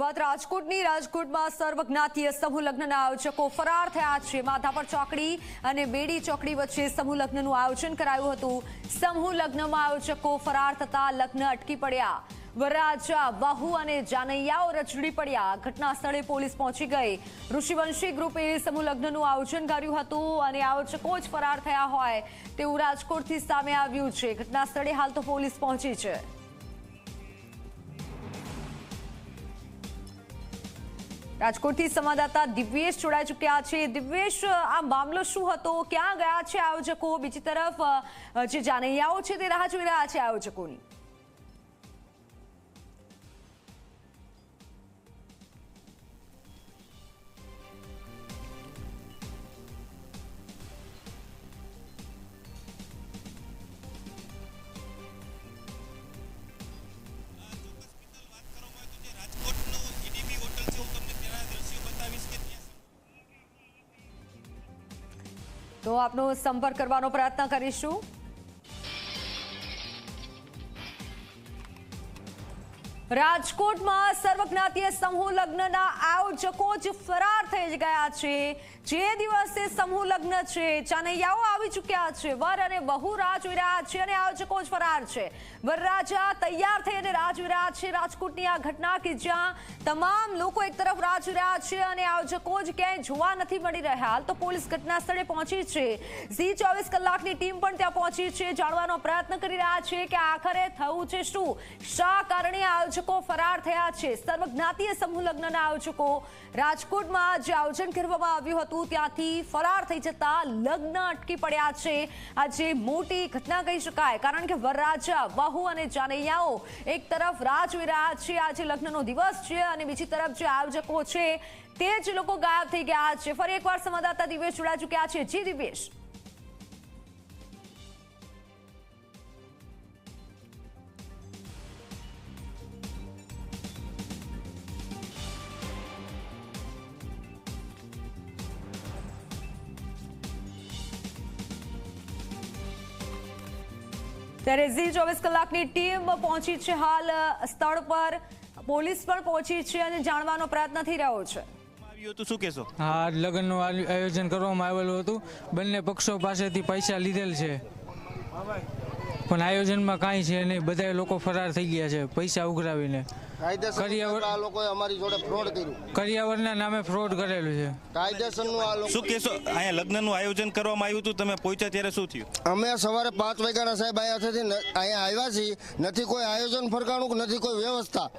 વાત રાજકોટની. રાજકોટમાં સર્વજ્ઞાતીય સમૂહ લગ્નના આયોજકો ફરાર થયા છે. માધાપર ચોકડી અને બેડી ચોકડી વચ્ચે સમૂહ લગ્નનું આયોજન કરાયું હતું. સમૂહ લગ્નમાં આયોજકો ફરાર થતા લગ્ન અટકી પડ્યા. વરરાજા બાહુ અને જાનૈયાઓ રચડી પડ્યા. ઘટના સ્થળે પોલીસ પહોંચી ગઈ. ઋષિવંશી ગ્રુપે સમૂહ લગ્નનું આયોજન કર્યું હતું અને આયોજકો જ ફરાર થયા હોય તેવું રાજકોટથી સામે આવ્યું છે. ઘટના સ્થળે હાલ તો પોલીસ પહોંચી છે. રાજકોટથી સંવાદદાતા દિવ્યેશ જોડાઈ ચૂક્યા છે. દિવ્યેશ, આ મામલો શું હતો? ક્યાં ગયા છે આયોજકો? બીજી તરફ જે જાનૈયાઓ છે તે રાહ જોઈ રહ્યા છે આયોજકોની. તો આપનો સંપર્ક કરવાનો પ્રયત્ન કરીશું. રાજકોટમાં સર્વજ્ઞાતીય સમૂહ લગ્નના આયોજકો જ ફરાર થઈ ગયા છે. જે દિવસે સમૂહ લગ્ન છે, ચાનૈયાઓ આવી ચૂક્યા છે, વર અને બહુ રાહ જોઈ રહ્યા છે અને આયોજકો જ ફરાર છે. વરરાજા તૈયાર થઈને રાહ જોઈ રહ્યા છે રાજકોટની આ ઘટના કે જ્યાં તમામ લોકો એક તરફ રાહ જોઈ રહ્યા છે અને આયોજકો જ ક્યાંય જોવા નથી મળી રહ્યા. હાલ તો પોલીસ ઘટના સ્થળે પહોંચી છે. ઝી ચોવીસ કલાકની ટીમ પણ ત્યાં પહોંચી છે. જાણવાનો પ્રયત્ન કરી રહ્યા છે કે આખરે થયું છે શું? શા કારણે આયોજકો ફરાર થયા છે? સર્વજ્ઞાતીય સમૂહ લગ્નના આયોજકો રાજકોટમાં જે આયોજન કરવામાં આવ્યું હતું. ત્યાંથી ફરાર થઈ જતા લગ્ન અટકી પડ્યા છે. આજે મોટી ઘટના કહી શકાય. કારણ કે વરરાજા બહુ અને જાનૈયાઓ એક તરફ જોઈ રહ્યા છે. આજે લગ્નનો દિવસ છે અને બીજી તરફ જે આયોજકો છે, તે જ લોકો ગાયબ થઈ ગયા છે. ફરી એકવાર સંવાદદાતા દિવેશ જોડા ચૂક્યા છે. જી દિવેશ ત્યારે ઝી ચોવીસ કલાકની ટીમ પહોંચી છે હાલ સ્થળ પર. પોલીસ પણ પહોંચી છે અને જાણવાનો પ્રયત્ન થઈ રહ્યો છે. હતું શું કહેશો? હા લગ્નનું આયોજન કરવામાં આવેલું હતું. બંને પક્ષો પાસેથી પૈસા લીધેલ છે. પણ આયોજનમાં કાંઈ છે નહીં. બધા લોકો ફરાર થઈ ગયા છે પૈસા ઉઘરાવીને. કરિયાવર- આ લોકોએ અમારી જોડે ફ્રોડ કર્યું. કરિયાવરના નામે ફ્રોડ કરેલું છે. કાયદેસરનું આ લોકો શું કહેશો? અહીંયા લગ્નનું આયોજન કરવામાં આવ્યું હતું તમે પહોંચ્યા ત્યારે શું થયું? અમે સવારે પાંચ વાગ્યાના સાહેબ અહીંયાથી ન- અહીંયા આવ્યા છીએ. નથી કોઈ આયોજન ફરકાણું નથી કોઈ વ્યવસ્થા.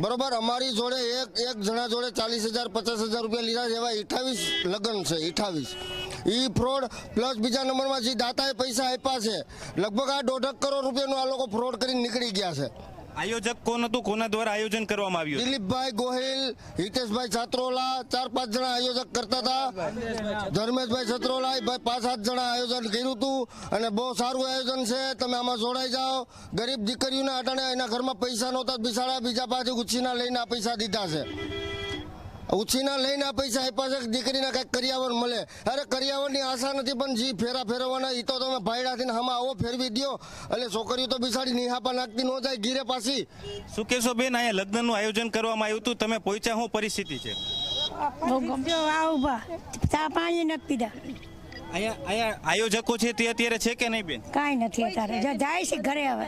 બરોબર? અમારી જોડે એક એક જણા જોડે ચાલીસ હજાર પચાસ હજાર રૂપિયા લીધા જેવા એવા અઠાવીસ લગ્ન છે અઠાવીસ. ઈ ફ્રોડ પ્લસ બીજા નંબરમાં જે દાતાએ પૈસા આપ્યા છે લગભગ આ દોઢક કરોડ રૂપિયાનું આ લોકો ફ્રોડ કરીને નીકળી ગયા છે. આયોજક કોણ હતું? કોના દ્વારા આયોજન કરવામાં આવ્યું દિલીપભાઈ ગોહિલ હિતેશભાઈ છાત્રોલા ચાર પાંચ જણા આયોજક કરતા હતા. ધર્મેશભાઈ છત્રોલા એ ભાઈ પાંચ સાત જણા આયોજન કર્યું હતું અને બહુ સારું આયોજન છે. તમે આમાં જોડાઈ જાઓ. ગરીબ દીકરીઓને અટાણે એના ઘરમાં પૈસા નહોતા બિસાડા બીજા પાસે ગુચ્છીના લઈને આ પૈસા દીધા છે. ઉછીના લઈને આ પૈસા આપ્યા છે દીકરીના દીકરીને કંઈક કરિયાવર મળે. અરે કરિયાવરની આશા નથી પણ જી ફેરા ફેરવવાના એ તો તમે ભાઈડાથી હમા આવો ફેરવી દ્યો. એટલે છોકરીઓ તો બિસાડી નિહાપા નાખતી ન જાય ગીરે પાછી. શું કહેશો બેન અહીંયા લગ્નનું આયોજન કરવામાં આવ્યું હતું તમે પહોંચ્યા શું? પરિસ્થિતિ છે? પાણી નથી પીધા. અહીંયા અહીંયા આયોજકો છે તે અત્યારે છે કે નહીં બેન? કાંઈ નથી અત્યારે. જાય છે ઘરે હવે.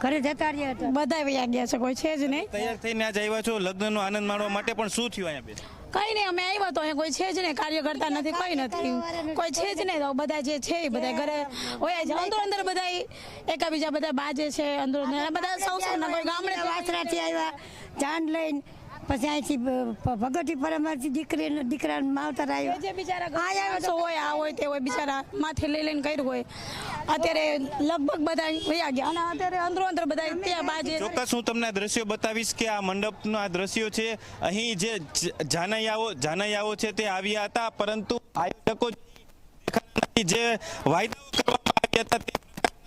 ઘરે જતા રહ્યા હતા. બધા વયા ગયા છે કોઈ છે જ નહીં. તૈયાર થઈને આજ આવ્યા છો લગ્નનો આનંદ માણવા માટે પણ શું થયું અહીંયા બેન? કઈ નહીં અમે આવ્યા તો અહીંયા કોઈ છે જ નહીં કાર્ય કરતા નથી કઈ નથી. કોઈ છે જ નહીં તો બધા જે છે એ બધા ઘરે હોય છે. અંદર અંદર બધા એકાબીજા બધા બાજે છે અંદર અંદર. બધા સૌ સૌના કોઈ ગામડે વાસરાથી આવ્યા જાન લઈને પછી અહીંથી ભગવતી પરમારથી દીકરી દીકરા માવતર આવ્યો. હોય આ હોય તે હોય બિચારા માથે લઈ લઈને કર્યું હોય. અત્યારે લગભગ બધા વયા ગયા અને અત્યારે અંદરો અંદર બધા ત્યાં બાજે ચોક્કસ હું તમને દ્રશ્યો બતાવીશ કે આ મંડપના આ દ્રશ્યો છે. અહીં જે જાનૈયાઓ જાનૈયાઓ છે તે આવ્યા હતા પરંતુ આયોજકો જે વાયદાઓ કરવામાં આવ્યા હતા તે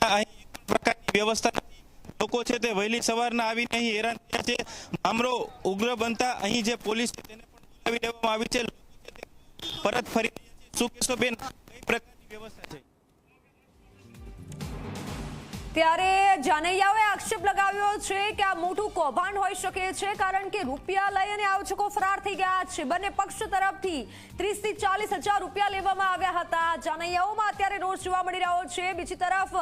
અહીં પ્રકારની વ્યવસ્થા નથી. લોકો છે તે વહેલી સવારના આવીને અહીં હેરાન થયા છે. મામલો ઉગ્ર બનતા અહીં જે પોલીસ છે તેને પણ બોલાવી લેવામાં આવી છે. પરત ફરી શું કહેશો બેન? કઈ પ્રકારની વ્યવસ્થા છે? ત્યારે જાનૈયાઓએ આક્ષેપ લગાવ્યો છે કે આ મોટું કૌભાંડ હોઈ શકે છે, કારણ કે રૂપિયા લઈ અને આયોજકો ફરાર થઈ ગયા છે. બંને પક્ષ તરફથી ત્રીસથી ચાલીસ હજાર રૂપિયા લેવામાં આવ્યા હતા. જાનૈયાઓમાં અત્યારે રોષ જોવા મળી રહ્યો છે. બીજી તરફ,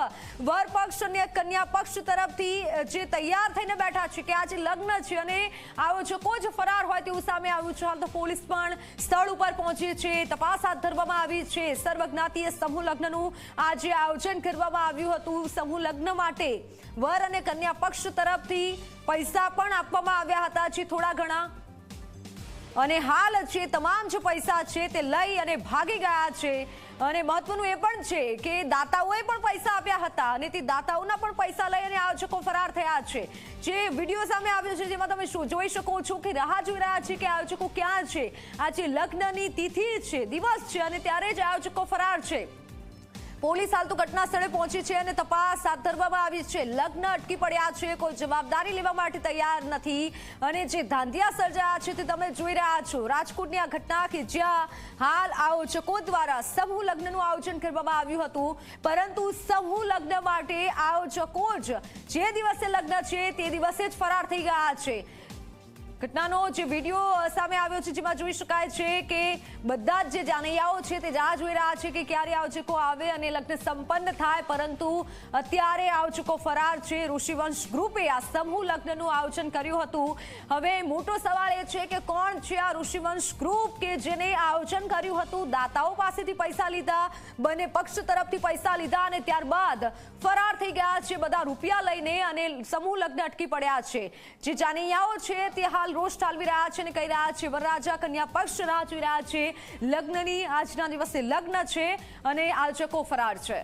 વર પક્ષ અને કન્યા પક્ષ તરફથી જે તૈયાર થઈને બેઠા છે કે આજે લગ્ન છે અને આયોજકો જ ફરાર હોય તેવું સામે આવ્યું છે. હાલ તો પોલીસ પણ સ્થળ ઉપર પહોંચી છે. તપાસ હાથ ધરવામાં આવી છે. સર્વજ્ઞાતીય સમૂહ લગ્નનું આજે આયોજન કરવામાં આવ્યું હતું. સમૂહ લગ્ન માટે વર અને કન્યા પક્ષ તરફથી પૈસા પણ આપવામાં આવ્યા હતા. જે, થોડા ઘણા. અને હાલ છે તમામ જે પૈસા છે તે લઈ અને ભાગી ગયા છે. અને મહત્વનું એ પણ છે કે દાતાઓએ પણ પૈસા આપ્યા હતા અને તે દાતાઓના પણ પૈસા લઈ અને આયોજકો ફરાર થયા છે. જે વીડિયો સામે આવ્યો છે જેમાં તમે શું જોઈ શકો છો કે રાહ જોઈ રહ્યા છે કે આયોજકો ક્યાં છે. આજે લગ્નની તિથિ છે, દિવસ છે અને ત્યારે જ આયોજકો ફરાર છે. પોલીસ હાલ તો ઘટના સ્થળે પહોંચી છે અને તપાસ હાથ ધરવામાં આવી છે. લગ્ન અટકી પડ્યા છે. કોઈ જવાબદારી લેવા માટે તૈયાર નથી. અને જે ધાંધિયા સર્જાયા છે તે તમે જોઈ રહ્યા છો. રાજકોટની આ ઘટના કે જ્યાં હાલ આયોજકો દ્વારા સમૂહ લગ્નનું આયોજન કરવામાં આવ્યું હતું. પરંતુ સમૂહ લગ્ન માટે આયોજકો જ જે દિવસે લગ્ન છે તે દિવસે જ ફરાર થઈ ગયા છે. ઘટનાનો જે વીડિયો સામે આવ્યો છે, જેમાં જોઈ શકાય છે કે બધા જ જે જાનૈયાઓ છે તે રાહ જોઈ રહ્યા છે કે ક્યારે આવચકો આવે અને લગ્ન સંપન્ન થાય, પરંતુ અત્યારે આવચકો ફરાર છે. ઋષિવંશ ગ્રુપે આ સમૂહ લગ્નનું આયોજન કર્યું હતું. હવે મોટો સવાલ એ છે કે કોણ છે આ ઋષિવંશ ગ્રુપ કે જેને આયોજન કર્યું હતું? દાતાઓ પાસેથી પૈસા લીધા, બંને પક્ષ તરફથી પૈસા લીધા અને ત્યારબાદ ફરાર થઈ ગયા છે. બધા રૂપિયા લઈને અને સમૂહ લગ્ન અટકી પડ્યા છે. જે જાનૈયાઓ છે તે હાલ રોષ ઠાલવી રહ્યા છે અને કહી રહ્યા છે, વરરાજા કન્યા પક્ષ રાહ જોઈ રહ્યા છે. લગ્નની આજના દિવસે લગ્ન છે અને આયોજકો ફરાર છે.